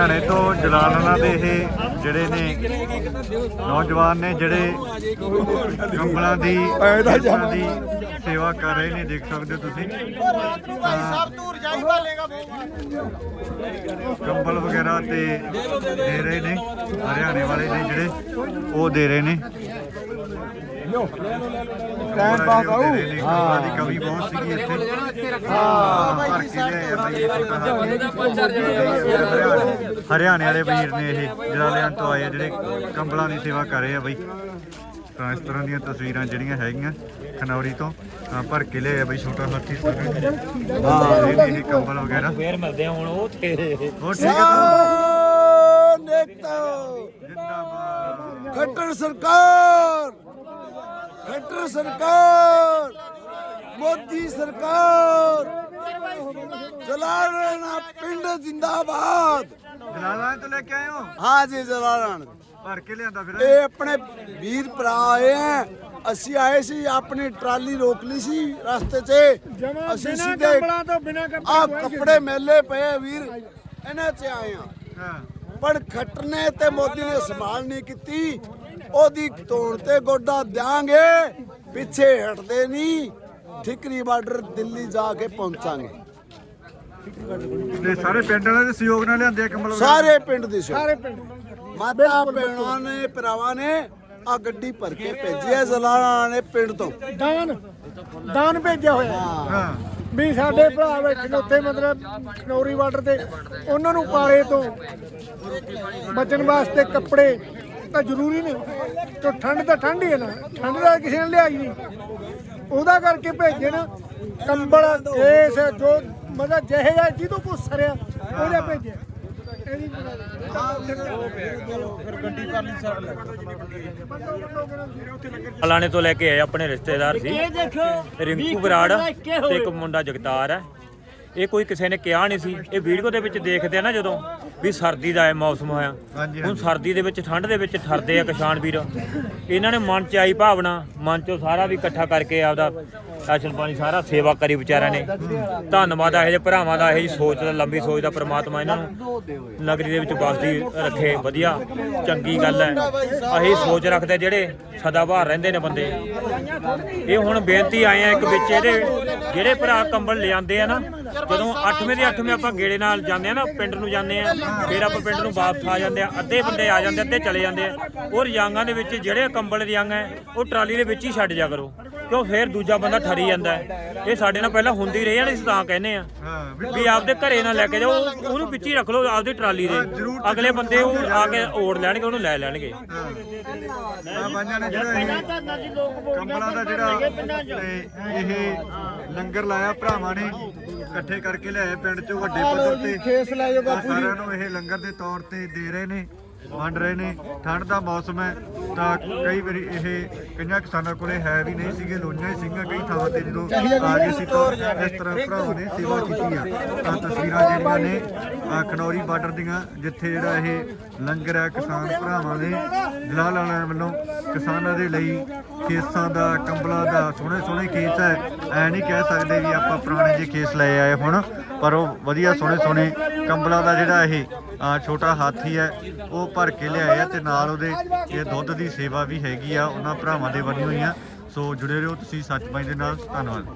ਹਰਿਆਣੇ ਤੋਂ ਜਲਾਲਣਾ ਦੇ ਇਹ ਜਿਹੜੇ ਨੇ ਨੌਜਵਾਨ ਨੇ ਜਿਹੜੇ ਕੰਬਲਾਂ ਦੀ ਕੰਬਲਾਂ ਦੀ ਸੇਵਾ ਕਰ ਰਹੇ ਨੇ ਦੇਖ ਸਕਦੇ ਹੋ ਤੁਸੀਂ। ਕੰਬਲ ਵਗੈਰਾ ਤੇ ਦੇ ਰਹੇ ਨੇ ਹਰਿਆਣੇ ਵਾਲੇ ਨੇ ਜਿਹੜੇ ਉਹ ਦੇ ਰਹੇ ਨੇ। ਟਾਈਮ ਪਾਸ ਆਉ ਹਾਂ। ਦੀ ਕਮੀ ਬਹੁਤ ਸੀਗੀ ਇੱਥੇ। ਹਾਂ ਭਰ ਕੇ ਲਿਆਏ ਆ ਬਈ ਇਹ ਹਰਿਆਣੇ- ਹਰਿਆਣੇ ਵਾਲੇ ਵੀਰ ਨੇ ਇਹ ਜਲਾਲਿਆਂ ਤੋਂ ਆਏ ਜਿਹੜੇ ਕੰਬਲਾਂ ਦੀ ਸੇਵਾ ਕਰ ਰਹੇ ਆ ਬਈ। ਤਾਂ ਇਸ ਤਰ੍ਹਾਂ ਦੀਆਂ ਤਸਵੀਰਾਂ ਜਿਹੜੀਆਂ ਹੈਗੀਆਂ ਖਨੌਰੀ ਤੋਂ ਤਾਂ ਭਰ ਕੇ ਲਿਆਏ ਆ ਬਈ ਛੋਟਾ ਹਾਥੀ। ਹਾਂ ਇਹ ਕੰਬਲ ਵਗੈਰਾ। ਫੇਰ ਮਿਲਦੇ ਆ ਹੁਣ ਉਹ ਤੇਰੇ ਹੋਰ ਠੀਕ ਹੈ ਤਾਂ? ਨੇਤਾ ਜਿੰਦਾਬਾਦ। ਖੱਟਰ ਸਰਕਾਰ। ਖੱਟਰ ਸਰਕਾਰ ਮੋਦੀ ਸਰਕਾਰ ਜਲਾਲਣਾ ਪਿੰਡ ਜਿੰਦਾਬਾਦ। ਜਲਾਲਾਂ ਤੋਂ ਲੈ ਕੇ ਆਏ ਹੋ? ਹਾਂ ਜੀ ਜਲਾਲਣ ਭਰ ਕੇ ਲਿਆਂਦਾ ਫਿਰ। ਇਹ ਆਪਣੇ ਵੀਰ ਭਰਾ ਆਏ ਹੈ ਅਸੀਂ ਆਏ ਸੀ ਆਪਣੀ ਟਰਾਲੀ ਰੋਕ ਲਈ ਸੀ ਰਸਤੇ 'ਚ। ਅਸੀਂ ਸਿੱਧੇ ਆ ਕੱਪੜੇ ਮੇਲੇ ਪਏ ਵੀਰ ਇਹਨਾਂ 'ਚ ਆਏ ਆ। ਹਾਂ। ਪਰ ਖੱਟਰ ਨੇ ਤੇ ਮੋਦੀ ਨੇ ਸੰਭਾਲ ਨਹੀਂ ਕੀਤੀ। ਉਹਦੀ ਤੋੜ ਤੇ ਗੋਡਾ ਦਿਆਂਗੇ ਪਿੱਛੇ ਹਟਦੇ ਨਹੀਂ। ਠਿਕਰੀ ਬਾਰਡਰ ਦਿੱਲੀ ਜਾ ਕੇ ਪਹੁੰਚਾਂਗੇ। ਤੇ ਸਾਰੇ ਪਿੰਡ ਵਾਲਿਆਂ ਦੇ ਸਹਿਯੋਗ ਨਾਲ ਲਿਆਂਦੇ ਆ ਵਗੈਰਾ? ਸਾਰੇ ਪਿੰਡ ਦੇ ਸਾਰੇ ਪਿੰਡ ਮਾਤਾ ਭੈਣਾਂ ਨੇ ਭਰਾਵਾਂ ਨੇ ਆ ਗੱਡੀ ਭਰ ਕੇ ਭੇਜੀ ਹੈ ਜ਼ਲਾਣਾ ਨੇ ਪਿੰਡ ਤੋਂ। ਦਾਨ ਦਾਨ ਭੇਜਿਆ ਹੋਇਆ ਹਾਂ। ਵੀ ਸਾਡੇ ਭਰਾ ਬੈਠੇ ਨੇ ਉੱਥੇ ਮਤਲਬ ਖਨੌਰੀ ਬਾਰਡਰ ਤੇ ਉਹਨਾਂ ਨੂੰ ਪਾਲੇ ਤੋਂ ਬਚਣ ਵਾਸਤੇ ਕੱਪੜੇ ਤਾਂ ਜ਼ਰੂਰੀ ਨੇ ਤੇ ਠੰਡ ਤਾਂ ਠੰਡ ਹੀ ਹੈ ਨਾ। ਠੰਡ ਦਾ ਕਿਸੇ ਨੇ ਲਿਆਈ ਨਹੀਂ। ਉਹਦਾ ਕਰਕੇ ਭੇਜੇ ਨਾ। ਕੰਬਲ ਇਸ ਜੋ ਮਤਲਬ ਜਿਹੇ ਜਿਹਾ ਜਿਹਦੋਂ ਕੋ ਸਰਿਆ ਉਹ ਜਿਹਾ ਭੇਜਿਆ ਇਹਦੀ ਅਲਾਣੇ ਤੋਂ ਲੈ ਕੇ ਆਏ ਆਪਣੇ ਰਿਸ਼ਤੇਦਾਰ ਸੀ। ਰਿੰਕੂ ਬਰਾੜ ਤੇ ਇੱਕ ਮੁੰਡਾ ਜਗਤਾਰ ਹੈ। ਇਹ ਕੋਈ ਕਿਸੇ ਨੇ ਕਿਹਾ ਨਹੀਂ ਸੀ। ਇਹ ਵੀਡੀਓ ਦੇ ਵਿੱਚ ਦੇਖਦੇ ਆ ਨਾ ਜਦੋਂ ਵੀ ਸਰਦੀ ਦਾ ਹੈ ਮੌਸਮ ਹੋਇਆ। ਹੁਣ। ਸਰਦੀ ਦੇ ਵਿੱਚ ਠੰਡ ਦੇ ਵਿੱਚ ਠਰਦੇ ਆ ਕਿਸਾਨ ਵੀਰ। ਇਹਨਾਂ ਨੇ ਮਨ ਚ ਆਈ ਭਾਵਨਾ ਮਨ ਚੋਂ ਸਾਰਾ ਵੀ ਇਕੱਠਾ ਕਰਕੇ ਆਪਦਾ ਰਾਸ਼ਨ ਪਾਣੀ ਸਾਰਾ ਸੇਵਾ ਕਰੀ ਵਿਚਾਰਿਆਂ ਨੇ। ਧੰਨਵਾਦ ਆ ਇਹ ਭਰਾਵਾਂ ਦਾ ਇਹ ਸੋਚ ਦਾ ਲੰਬੀ ਸੋਚ ਦਾ ਪ੍ਰਮਾਤਮਾ ਇਹਨਾਂ ਨੂੰ ਨਗਰੀ ਦੇ ਵਿੱਚ ਵਸਦੀ ਰੱਖੇ। ਵਧੀਆ ਚੰਗੀ ਗੱਲ ਹੈ। ਅਸੀਂ ਸੋਚ ਰੱਖਦੇ ਜਿਹੜੇ ਸਦਾ ਬਾਹਰ ਰਹਿੰਦੇ ਨੇ ਬੰਦੇ। ਇਹ ਹੁਣ ਬੇਨਤੀ ਆਏ ਆ ਇੱਕ ਵਿੱਚ ਇਹਦੇ ਜਿਹੜੇ ਭਰਾ ਕੰਬਲ ਲਿਆਂਦੇ ਆ ਨਾ ਜਦੋਂ 8ਵੇਂ ਦੇ 8ਵੇਂ ਆਪਾਂ ਗੇੜੇ ਨਾਲ ਜਾਂਦੇ ਆ ਨਾ ਪਿੰਡ ਨੂੰ ਜਾਂਦੇ ਆ ਫਿਰ ਆਪਾਂ ਪਿੰਡ ਨੂੰ ਵਾਪਸ ਆ ਜਾਂਦੇ ਆ ਅੱਧੇ ਬੰਦੇ ਆ ਜਾਂਦੇ ਅੱਧੇ ਚਲੇ ਜਾਂਦੇ ਆ। ਉਹ ਰਜਾਂਗਾਂ ਦੇ ਵਿੱਚ ਜਿਹੜੇ ਕੰਬਲ ਰਜਾਂਗਾ ਹੈ, ਉਹ ਟਰਾਲੀ ਦੇ ਵਿੱਚ ਹੀ ਛੱਡ ਜਾ ਕਰੋ। ਕਿਉਂ ਫਿਰ ਦੂਜਾ ਬੰਦਾ ਠਰੀ ਜਾਂਦਾ ਹੈ। ਇਹ ਸਾਡੇ ਨਾਲ ਪਹਿਲਾਂ ਹੁੰਦੀ ਰਹੀ ਆ ਅਸੀਂ ਤਾਂ ਕਹਿੰਦੇ ਆ। ਹਾਂ ਵੀ ਆਪਦੇ ਘਰੇ ਨਾ ਲੈ ਕੇ ਜਾਓ ਉਹਨੂੰ ਵਿੱਚ ਹੀ ਰੱਖ ਲਓ ਆਪਦੀ ਟਰਾਲੀ ਦੇ। ਅਗਲੇ ਬੰਦੇ ਉਹ ਆ ਕੇ ਓੜ ਲੈਣਗੇ ਉਹਨੂੰ ਲੈ ਲੈਣਗੇ। ਆ ਬਾਈਆਂ ਨੇ ਜਿਹੜਾ ਇਹ ਕੰਬਲਾਂ ਦਾ ਜਿਹੜਾ ਤੇ ਇਹ ਲੰਗਰ ਲਾਇਆ ਭਰਾਵਾਂ ਨੇ ਇਕੱਠੇ ਕਰਕੇ ਲਿਆਏ ਪਿੰਡ ਚੋਂ ਵੱਡੇ ਪੱਧਰ ਤੇ। ਖੇਸ ਲੈ ਜਾਓ ਤਾਂ ਸਾਰਿਆਂ ਨੂੰ ਇਹ ਲੰਗਰ ਦੇ ਤੌਰ ਤੇ ਦੇ ਰਹੇ ਨੇ। ਵੰਡ ਰਹੇ ਨੇ। ਠੰਡ ਦਾ ਮੌਸਮ ਹੈ ਤਾਂ ਕਈ ਵਾਰੀ ਇਹ ਕਈਆਂ ਕਿਸਾਨਾਂ ਕੋਲੇ ਹੈ ਵੀ ਨਹੀਂ ਸੀਗੇ ਲੋਈਆਂ ਹੀ ਸਿੰਘਾਂ ਕਈ ਥਾਵਾਂ ਤੇ ਜਦੋਂ ਆ ਗਏ ਸੀ ਤਾਂ ਇਸ ਤਰ੍ਹਾਂ ਭਰਾਵਾਂ ਨੇ ਸੇਵਾ ਕੀਤੀ ਆ। ਤਾਂ ਤਸਵੀਰਾਂ ਜਿਹੜੀਆਂ ਨੇ ਖਨੌਰੀ ਬਾਰਡਰ ਦੀਆਂ, ਜਿੱਥੇ ਜਿਹੜਾ ਇਹ ਲੰਗਰ ਹੈ ਕਿਸਾਨ ਭਰਾਵਾਂ ਦੇ, ਜਲਾਲ ਵਾਲਿਆਂ ਵੱਲੋਂ ਕਿਸਾਨਾਂ ਦੇ ਲਈ ਕੇਸਾਂ ਦਾ, ਕੰਬਲਾਂ ਦਾ ਸੋਹਣੇ ਸੋਹਣੇ ਕੇਸ ਹੈ। ਐ ਨਹੀਂ ਕਹਿ ਸਕਦੇ ਵੀ ਆਪਾਂ ਪੁਰਾਣੇ ਜੇ ਕੇਸ ਲਏ ਆਏ ਹੁਣ, ਪਰ ਉਹ ਵਧੀਆ ਸੋਹਣੇ ਸੋਹਣੇ ਕੰਬਲਾਂ ਦਾ ਜਿਹੜਾ ਇਹ ਛੋਟਾ ਹਾਥੀ ਹੈ, ਉਹ ਭਰ ਕੇ ਲਿਆਏ ਆ ਤੇ ਨਾਲ ਉਹਦੇ ਇਹ ਦੁੱਧ ਦੀ ਸੇਵਾ ਵੀ ਹੈਗੀ ਆ, ਉਹਨਾਂ ਭਰਾਵਾਂ ਦੇ ਵੱਲੋਂ ਹੀ ਆ। ਸੋ ਜੁੜੇ ਰਹੋ ਤੁਸੀਂ ਸੱਚਬਾਈ ਦੇ ਨਾਲ, ਧੰਨਵਾਦ।